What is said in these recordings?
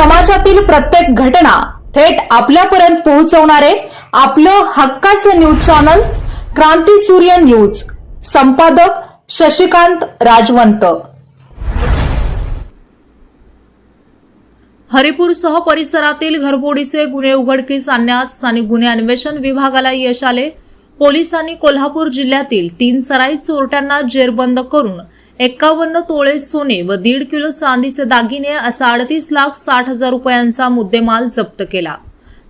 समाजातील प्रत्येक घटना थेट आपल्यापर्यंत पोहोचवणारे आपलं हक्काचं न्यूज चॅनल क्रांती सूर्य न्यूज. संपादक शशिकांत राजवंत. हरिपूरसह परिसरातील घरफोडीचे गुन्हे उघडकीस आणण्यात स्थानिक गुन्हे अन्वेषण विभागाला यश आले. पोलिसांनी कोल्हापूर जिल्ह्यातील तीन सराई चोरट्यांना जेरबंद करून एक्कावन्न तोळे सोने व दीड किलो चांदीचे दागिने असा अडतीस लाख साठ हजार रुपयांचा मुद्देमाल जप्त केला.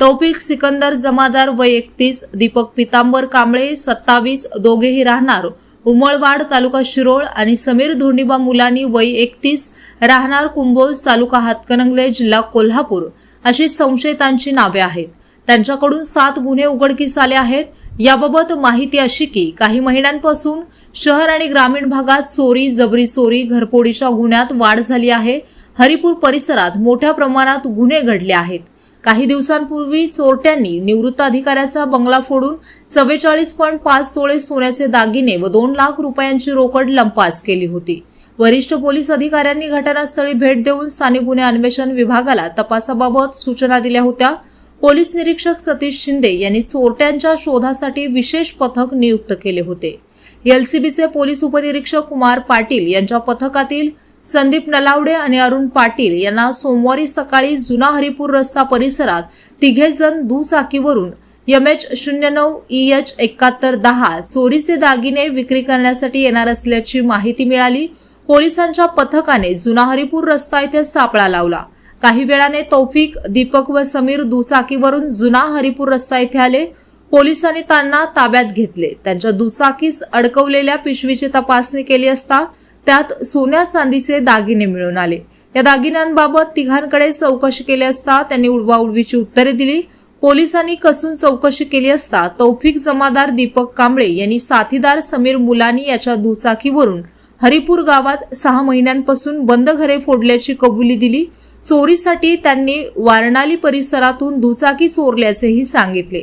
तौफिक सिकंदर जमादार व एकतीस दीपक पितांबर कांबळे सत्तावीस दोघेही राहणार उमळवाड तालुका शिरोळ आणि समीर धोंडीबा मुलानी वय एकतीस राहणार कुंभोज तालुका हातकणंगले जिल्हा कोल्हापूर अशी संशयितांची नावे आहेत. त्यांच्याकडून सात गुन्हे उघडकीस आले आहेत. याबाबत माहिती अशी की काही महिन्यांपासून शहर आणि ग्रामीण भागात चोरी जबरी चोरी घरपोडीच्या गुन्ह्यात वाढ झाली आहे. हरिपूर परिसरात मोठ्या प्रमाणात गुन्हे घडले आहेत. काही दिवसांपूर्वी चोरट्यांनी निवृत्त अधिकाऱ्याचा बंगला फोडून चव्वेचाळीस पॉईंट पाच तोळे सोन्याचे दागिने व दोन लाख रुपयांची रोकड लंपास केली होती. वरिष्ठ पोलीस अधिकाऱ्यांनी घटनास्थळी भेट देऊन स्थानिक गुन्हे अन्वेषण विभागाला तपासाबाबत सूचना दिल्या होत्या. पोलीस निरीक्षक सतीश शिंदे यांनी चोरट्यांच्या शोधासाठी विशेष पथक नियुक्त केले होते. एलसीबीचे पोलीस उपनिरीक्षक कुमार पाटील यांच्या पथकातील संदीप नलावडे आणि अरुण पाटील यांना सोमवारी सकाळी जुना हरिपूर रस्ता परिसरात तिघे जण दुचाकीवरून एम एच शून्य नऊ ई एच एकाहत्तर दहा चोरीचे दागिने विक्री करण्यासाठी येणार असल्याची माहिती मिळाली. पोलिसांच्या पथकाने जुना हरिपूर रस्ता येथे सापळा लावला. काही वेळाने तौफिक दीपक व समीर दुचाकीवरून जुना हरिपूर रस्ता येथे आले. पोलिसांनी त्यांना ताब्यात घेतले. त्यांच्या दुचाकीस अडकवलेल्या पिशवीची तपासणी केली असता त्यात सोन्या चांदीचे दागिने मिळून आले. या दागिन्यांबाबत तिघांकडे चौकशी केली असता त्यांनी उडवाउडवीची उत्तरे दिली. पोलिसांनी कसून चौकशी केली असता तौफिक जमादार दीपक कांबळे यांनी साथीदार समीर मुलानी याच्या दुचाकीवरून हरिपूर गावात सहा महिन्यांपासून बंद घरे फोडल्याची कबुली दिली. चोरीसाठी त्यांनी वारणाली परिसरातून दुचाकी चोरल्याचेही सांगितले.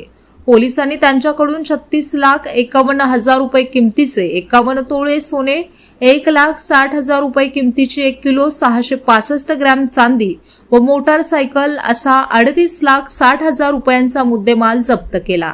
पोलिसांनी त्यांच्याकडून छत्तीस लाख एकावन्न हजार रुपये किमतीचे एकावन्न तोळे सोने एक लाख साठ हजार रुपये किमतीची एक किलो सहाशे पासष्ट ग्रॅम चांदी व मोटारसायकल असा अडतीस लाख साठ हजार रुपयांचा मुद्देमाल जप्त केला.